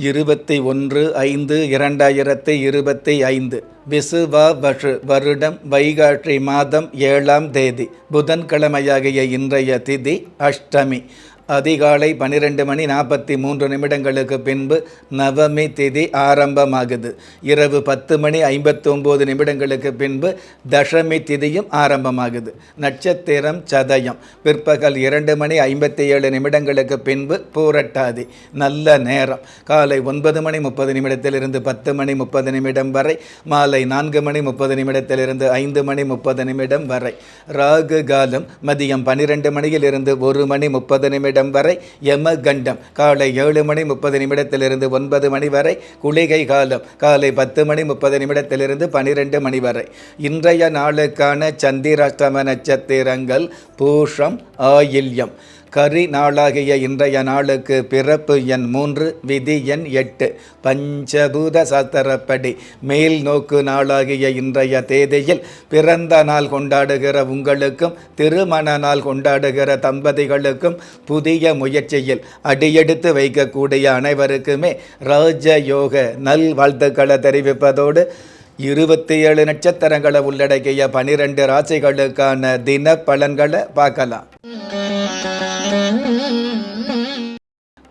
இருபத்தி ஒன்று ஐந்து இரண்டாயிரத்தி இருபத்தி ஐந்து. விசுவா வஷு வருடம் வைகாற்றி மாதம் ஏழாம் தேதி. புதன்கிழமையாகிய இன்றைய திதி அஷ்டமி. அதிகாலை பன்னிரெண்டு மணி நாற்பத்தி மூன்று நிமிடங்களுக்கு பின்பு நவமி திதி ஆரம்பமாகுது. இரவு பத்து மணி ஐம்பத்தி ஒம்பது நிமிடங்களுக்கு பின்பு தசமி திதியும் ஆரம்பமாகுது. நட்சத்திரம் சதயம். பிற்பகல் இரண்டு மணி ஐம்பத்தி ஏழு நிமிடங்களுக்கு பின்பு பூரட்டாதி. நல்ல நேரம். காலை ஒன்பது மணி முப்பது நிமிடத்திலிருந்து பத்து மணி முப்பது நிமிடம் வரை மாலை நான்கு மணி முப்பது நிமிடத்திலிருந்து ஐந்து மணி முப்பது நிமிடம் வரை. ராகு காலம் மதியம் பன்னிரெண்டு மணியிலிருந்து ஒரு மணி முப்பது நிமிடம் வரை யம கண்டம் காலை ஏழு மணி முப்பது நிமிடத்திலிருந்து ஒன்பது மணி வரை குளிகை காலம். காலை பத்து மணி முப்பது நிமிடத்திலிருந்து பனிரெண்டு மணி வரை. இன்றைய நாளுக்கான சந்திராஷ்டம நட்சத்திரங்கள் பூஷம் ஆயில்யம். கரி நாளாகிய இன்றைய நாளுக்கு பிறப்பு எண் மூன்று விதி எண் எட்டு. பஞ்சபூத சாஸ்திரப்படி மேல் நோக்கு நாளாகிய இன்றைய தேதியில் பிறந்த நாள் கொண்டாடுகிற உங்களுக்கும் திருமண நாள் கொண்டாடுகிற தம்பதிகளுக்கும் புதிய முயற்சியில் அடியெடுத்து வைக்கக்கூடிய அனைவருக்குமே ராஜயோக நல் வாழ்த்துக்களை தெரிவிப்பதோடு இருபத்தி ஏழு நட்சத்திரங்களை உள்ளடக்கிய பனிரெண்டு ராசிகளுக்கான தின பலன்களை பார்க்கலாம்.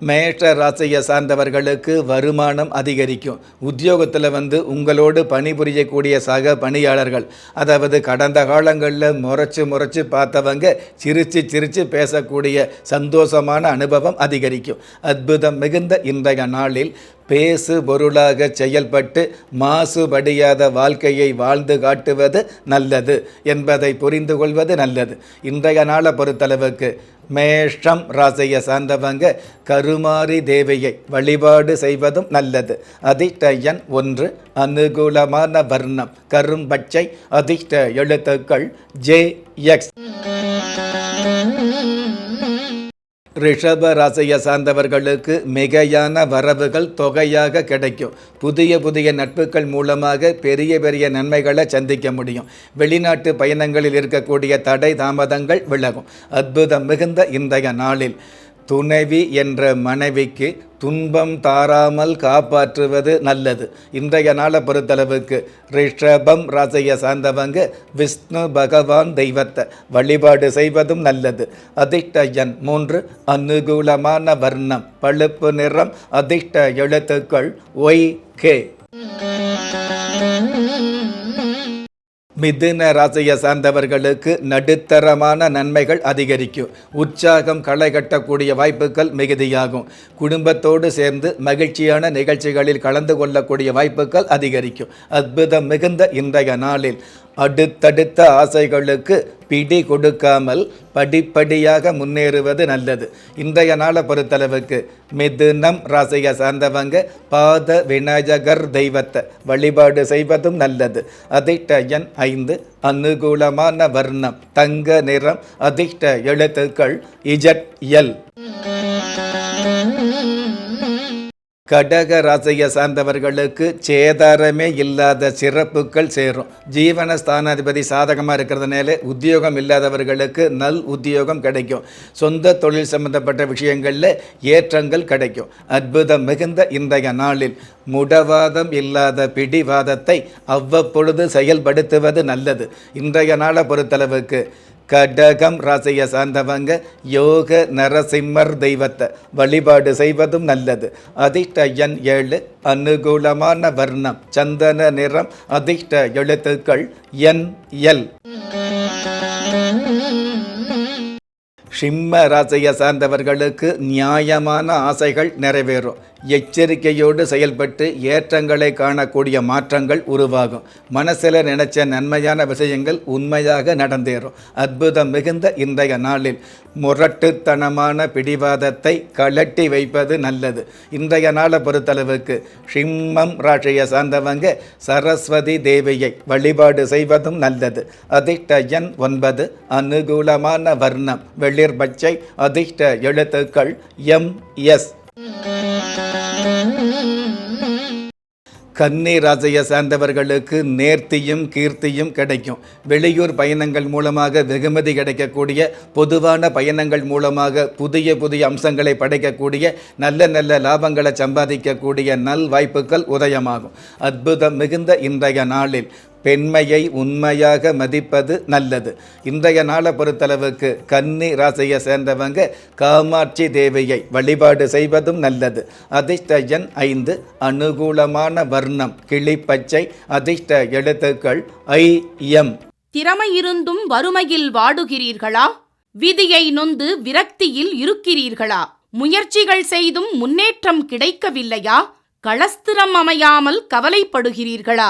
மேஷ ராசியை சார்ந்தவர்களுக்கு வருமானம் அதிகரிக்கும். உத்தியோகத்தில் வந்து உங்களோடு பணிபுரியக்கூடிய சக பணியாளர்கள் அதாவது கடந்த காலங்களில் முறைச்சு முறைச்சு பார்த்தவங்க சிரித்து சிரித்து பேசக்கூடிய சந்தோஷமான அனுபவம் அதிகரிக்கும். அற்புதம் மிகுந்த இன்றைய நாளில் பேசு பொருளாக செயல்பட்டு மாசுபடியாத வாழ்க்கையை வாழ்ந்து காட்டுவது நல்லது என்பதை புரிந்து கொள்வது நல்லது. இன்றைய நாளை பொறுத்தளவுக்கு மேஷம் ராசியை சார்ந்தவங்க கருமாரி தேவியை வழிபாடு செய்வதும் நல்லது. அதிஷ்டயன் ஒன்று அனுகூலமான வர்ணம். கரும்பச்சை அதிர்ஷ்ட எழுத்துக்கள் ஜே எக்ஸ். ரிஷப ராசியை சார்ந்தவர்களுக்கு மிகையான வரவுகள் தொகையாக கிடைக்கும். புதிய புதிய நட்புகள் மூலமாக பெரிய பெரிய நன்மைகளை சந்திக்க முடியும். வெளிநாட்டு பயணங்களில் இருக்கக்கூடிய தடை தாமதங்கள் விலகும். அற்புதம் மிகுந்த இன்றைய நாளில். துணைவி என்ற மனைவிக்கு துன்பம் தாராமல் காப்பாற்றுவது நல்லது. இன்றைய நாளை பொறுத்தளவுக்கு ரிஷபம் ராசியை சார்ந்தவங்க விஷ்ணு பகவான் தெய்வத்தை வழிபாடு செய்வதும் நல்லது. அதிர்ஷ்ட எண் மூன்று அனுகூலமான வர்ணம் பழுப்பு நிறம் அதிர்ஷ்ட எழுத்துக்கள் ஒய் கே. மிதுன ராசியை சார்ந்தவர்களுக்கு நடுத்தரமான நன்மைகள் அதிகரிக்கும். உற்சாகம் களை கட்டக்கூடிய வாய்ப்புகள் மிகுதியாகும். குடும்பத்தோடு சேர்ந்து மகிழ்ச்சியான நிகழ்ச்சிகளில் கலந்து கொள்ளக்கூடிய வாய்ப்புகள் அதிகரிக்கும். அற்புதம் மிகுந்த இன்றைய நாளில். அடுத்தடுத்த ஆசைகளுக்கு பிடி கொடுக்காமல் படிப்படியாக முன்னேறுவது நல்லது. இன்றைய நாளை பொறுத்தளவுக்கு மிதுனம் ராசியை சார்ந்தவங்க பாத விநாயகர் தெய்வத்தை வழிபாடு செய்வதும் நல்லது. அதிர்ஷ்ட எண் ஐந்து அனுகூலமான வர்ணம் தங்க நிறம் அதிர்ஷ்ட எழுத்துக்கள் இஜட் எல். கடக ராசியை சார்ந்தவர்களுக்கு சேதாரமே இல்லாத சிறப்புகள் சேரும். ஜீவன ஸ்தானாதிபதி சாதகமாக இருக்கிறதுனால உத்தியோகம் இல்லாதவர்களுக்கு நல் உத்தியோகம் கிடைக்கும். சொந்த தொழில் சம்பந்தப்பட்ட விஷயங்களில் ஏற்றங்கள் கிடைக்கும். அற்புதம் மிகுந்த இன்றைய நாளில் முடவாதம் இல்லாத பிடிவாதத்தை அவ்வப்பொழுது செயல்படுத்துவது நல்லது. இன்றைய நாளை பொறுத்தளவுக்கு கடகம் ராசியை சார்ந்தவங்க யோக நரசிம்மர் தெய்வத்தை வழிபாடு செய்வதும் நல்லது. அதிர்ஷ்ட எண் ஏழு அனுகூலமான வர்ணம் சந்தன நிறம் அதிர்ஷ்ட எழுத்துக்கள் என் எல். சிம்ம ராசியை சார்ந்தவர்களுக்கு நியாயமான ஆசைகள் நிறைவேறும். எச்சரிக்கையோடு செயல்பட்டு ஏற்றங்களை காணக்கூடிய மாற்றங்கள் உருவாகும். மனசில் நினைச்ச நன்மையான விஷயங்கள் உண்மையாக நடந்தேறும். அற்புதம் மிகுந்த இன்றைய நாளில் முரட்டுத்தனமான பிடிவாதத்தை கலட்டி வைப்பது நல்லது. இன்றைய நாளை பொறுத்தளவுக்கு சிம்மம் ராசியை சார்ந்தவங்க சரஸ்வதி தேவியை வழிபாடு செய்வதும் நல்லது. அதிர்ஷ்ட எண் ஒன்பது அனுகூலமான வர்ணம். வெளிர் பச்சை அதிர்ஷ்ட எழுத்துக்கள் எம் எஸ். கன்னி ராசியை சார்ந்தவர்களுக்கு நேர்த்தியும் கீர்த்தியும் கிடைக்கும். வெளியூர் பயணங்கள் மூலமாக வெகுமதி கிடைக்கக்கூடிய பொதுவான பயணங்கள் மூலமாக புதிய புதிய அம்சங்களை படைக்கக்கூடிய நல்ல நல்ல லாபங்களை சம்பாதிக்கக்கூடிய நல் வாய்ப்புகள் உதயமாகும். அற்புதம் மிகுந்த இன்றைய நாளில் பெண்மையை உண்மையாக மதிப்பது நல்லது. இன்றைய நாளை பொறுத்தளவுக்கு கன்னி ராசியை சேர்ந்தவங்க காமாட்சி தேவியை வழிபாடு செய்வதும் நல்லது. அதிர்ஷ்ட எண் ஐந்து அனுகூலமான வர்ணம் கிளிப்பச்சை அதிர்ஷ்ட எழுத்துக்கள் ஐ எம். திறமை இருந்தும் வறுமையில் வாடுகிறீர்களா? விதியை நொந்து விரக்தியில் இருக்கிறீர்களா? முயற்சிகள் செய்தும் முன்னேற்றம் கிடைக்கவில்லையா? களஸ்திரம் அமையாமல் கவலைப்படுகிறீர்களா?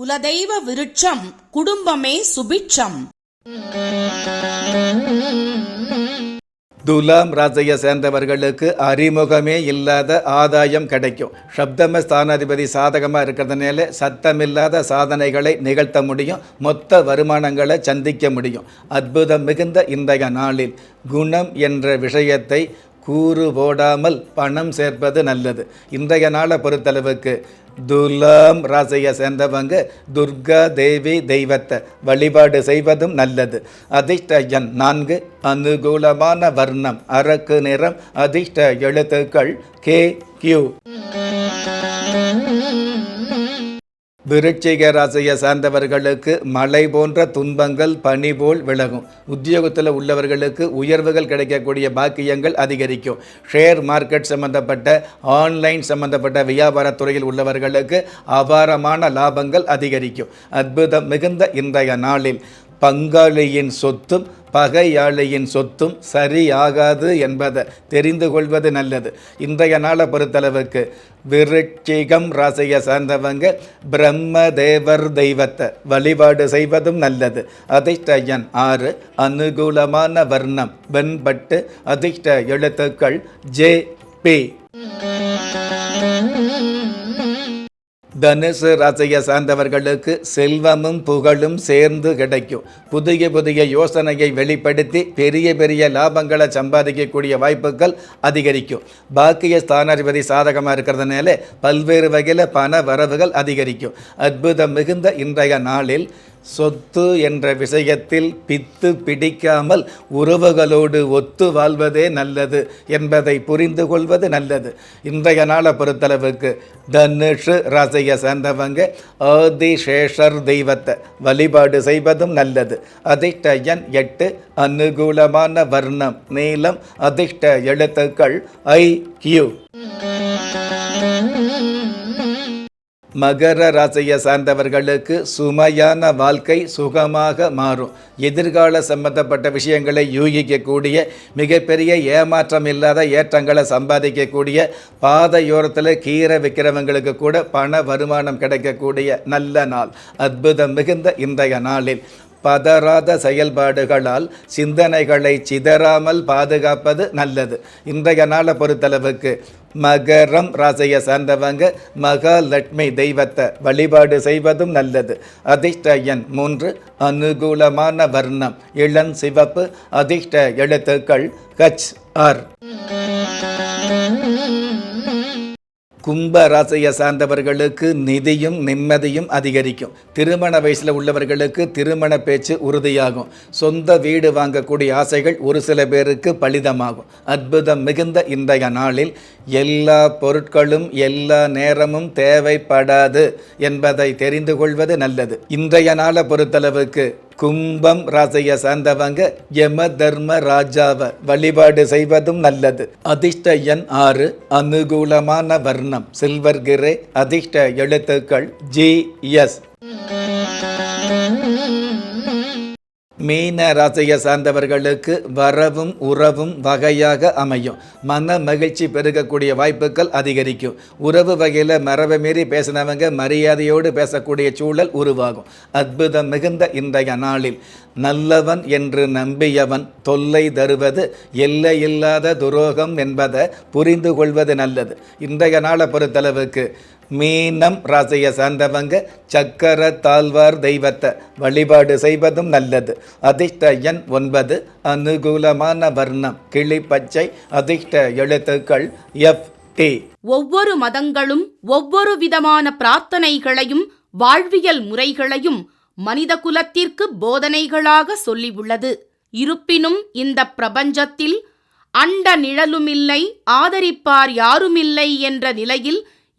குலதெய்வ விருட்சம் குடும்பமே சுபிட்சம். துலாம் ராசியை சேர்ந்தவர்களுக்கு அறிமுகமே இல்லாத ஆதாயம் கிடைக்கும். சப்தம ஸ்தானாதிபதி சாதகமாக இருக்கிறதுனால சத்தமில்லாத சாதனைகளை நிகழ்த்த முடியும். மொத்த வருமானங்களை சந்திக்க முடியும். அற்புதம் மிகுந்த இன்றைய நாளில் குணம் என்ற விஷயத்தை கூறு போடாமல் பணம் சேர்ப்பது நல்லது. இன்றைய நாளை பொறுத்தளவுக்கு துலாம் ராசியை சேர்ந்தவங்க துர்கா தேவி தெய்வத்தை வழிபாடு செய்வதும் நல்லது. அதிர்ஷ்ட எண் நான்கு அனுகூலமான வர்ணம் அரக்கு நிறம் அதிர்ஷ்ட எழுத்துக்கள் கே கியூ. விருட்சிக ராசியை சார்ந்தவர்களுக்கு மழை போன்ற துன்பங்கள் பனி போல் விலகும். உத்தியோகத்தில் உள்ளவர்களுக்கு உயர்வுகள் கிடைக்கக்கூடிய பாக்கியங்கள் அதிகரிக்கும். ஷேர் மார்க்கெட் சம்பந்தப்பட்ட ஆன்லைன் சம்பந்தப்பட்ட வியாபாரத்துறையில் உள்ளவர்களுக்கு அபாரமான லாபங்கள் அதிகரிக்கும். அற்புதம் மிகுந்த இன்றைய நாளில். பங்காளியின் சொத்தும் பகையாளியின் சொத்தும் சரியாகாது என்பதை தெரிந்து கொள்வது நல்லது. இன்றைய நாளை பொறுத்தளவுக்கு விருட்சிகம் ராசியை சார்ந்தவங்க பிரம்ம தேவர் தெய்வத்தை வழிபாடு செய்வதும் நல்லது. அதிர்ஷ்டயன் ஆறு அனுகூலமான வர்ணம் வெண்பட்டு அதிர்ஷ்ட எழுத்துக்கள் ஜே பி. தனுசு ராசியை சார்ந்தவர்களுக்கு செல்வமும் புகழும் சேர்ந்து கிடைக்கும். புதிய புதிய யோசனையை வெளிப்படுத்தி பெரிய பெரிய லாபங்களை சம்பாதிக்கக்கூடிய வாய்ப்புகள் அதிகரிக்கும். பாக்கிய ஸ்தானாதிபதி சாதகமாக இருக்கிறதுனால பல்வேறு வகையில் பண வரவுகள் அதிகரிக்கும். அற்புதம் மிகுந்த இன்றைய நாளில் சொத்து என்ற விஷயத்தில் பித்து பிடிக்காமல் உறவுகளோடு ஒத்து வாழ்வதே நல்லது என்பதை புரிந்து கொள்வது நல்லது. இன்றைய நாளை பொறுத்தளவுக்கு தனுஷு ராசியை சேர்ந்தவங்க ஆதிசேஷர் தெய்வத்தை வழிபாடு செய்வதும் நல்லது. அதிர்ஷ்ட எண் எட்டு அனுகூலமான வர்ணம் நீளம் அதிர்ஷ்ட எழுத்துக்கள் ஐ கியூ. மகர ராசியை சார்ந்தவர்களுக்கு சுமையான வாழ்க்கை சுகமாக மாறும். எதிர்கால சம்பந்தப்பட்ட விஷயங்களை யூகிக்கக்கூடிய மிகப்பெரிய ஏமாற்றம் இல்லாத ஏற்றங்களை சம்பாதிக்கக்கூடிய பாதையோரத்தில் கீரை விற்கிறவங்களுக்கு கூட பண வருமானம் கிடைக்கக்கூடிய நல்ல நாள் அற்புதம் மிகுந்த இன்றைய நாளில். பதறாத செயல்பாடுகளால் சிந்தனைகளை சிதறாமல் பாதுகாப்பது நல்லது. இன்றைய நாளை பொறுத்தளவுக்கு மகரம் ராசியை சார்ந்தவங்க மகாலட்சுமி தெய்வத்தை வழிபாடு செய்வதும் நல்லது. அதிர்ஷ்ட எண் மூன்று அனுகூலமான வர்ணம் இளம் சிவப்பு அதிர்ஷ்ட எழுத்துக்கள் கச் ஆர் கும்ப ராசியை சார்ந்தவர்களுக்கு நிதியும் நிம்மதியும் அதிகரிக்கும். திருமண வயசில் உள்ளவர்களுக்கு திருமண பேச்சு உறுதியாகும். சொந்த வீடு வாங்கக்கூடிய ஆசைகள் ஒரு சில பேருக்கு பலிதமாகும். அற்புதம் மிகுந்த இன்றைய நாளில் எல்லா பொருட்களும் எல்லா நேரமும் தேவைப்படாது என்பதை தெரிந்து கொள்வது நல்லது. இன்றைய நாளை பொறுத்தளவுக்கு கும்பம் ராசியை சார்ந்தவங்க யம தர்ம ராஜாவை வழிபாடு செய்வதும் நல்லது. அதிர்ஷ்ட எண் ஆறு அனுகூலமான வர்ணம் சில்வர் கிரே அதிர்ஷ்ட எழுத்துக்கள் ஜி எஸ். மீன ராசியை சார்ந்தவர்களுக்கு வரவும் உறவும் வகையாக அமையும். மன மகிழ்ச்சி பெருகக்கூடிய வாய்ப்புகள் அதிகரிக்கும். உறவு வகையில் மரபை மீறி பேசினவங்க மரியாதையோடு பேசக்கூடிய சூழல் உருவாகும். அற்புதம் மிகுந்த இன்றைய நாளில். நல்லவன் என்று நம்பியவன் தொல்லை தருவது எல்லையில்லாத துரோகம் என்பதை புரிந்து கொள்வது நல்லது. இன்றைய நாளை பொறுத்தளவுக்கு மீனம் ராசியை சார்ந்தவங்க சக்கர தாழ்வார் தெய்வத்தை வழிபாடு செய்வதும் நல்லது. அதிர்ஷ்ட எண் ஒன்பது அனுகூலமான வர்ணம். கிளி பச்சை அதிர்ஷ்ட எழுத்துக்கள் எஃப் டி. ஒவ்வொரு மதங்களும் ஒவ்வொரு விதமான பிரார்த்தனைகளையும் வாழ்வியல் முறைகளையும் மனித குலத்திற்கு போதனைகளாக சொல்லியுள்ளது. இருப்பினும் இந்த பிரபஞ்சத்தில் அண்ட நிழலுமில்லை ஆதரிப்பார் யாருமில்லை என்ற நிலையில்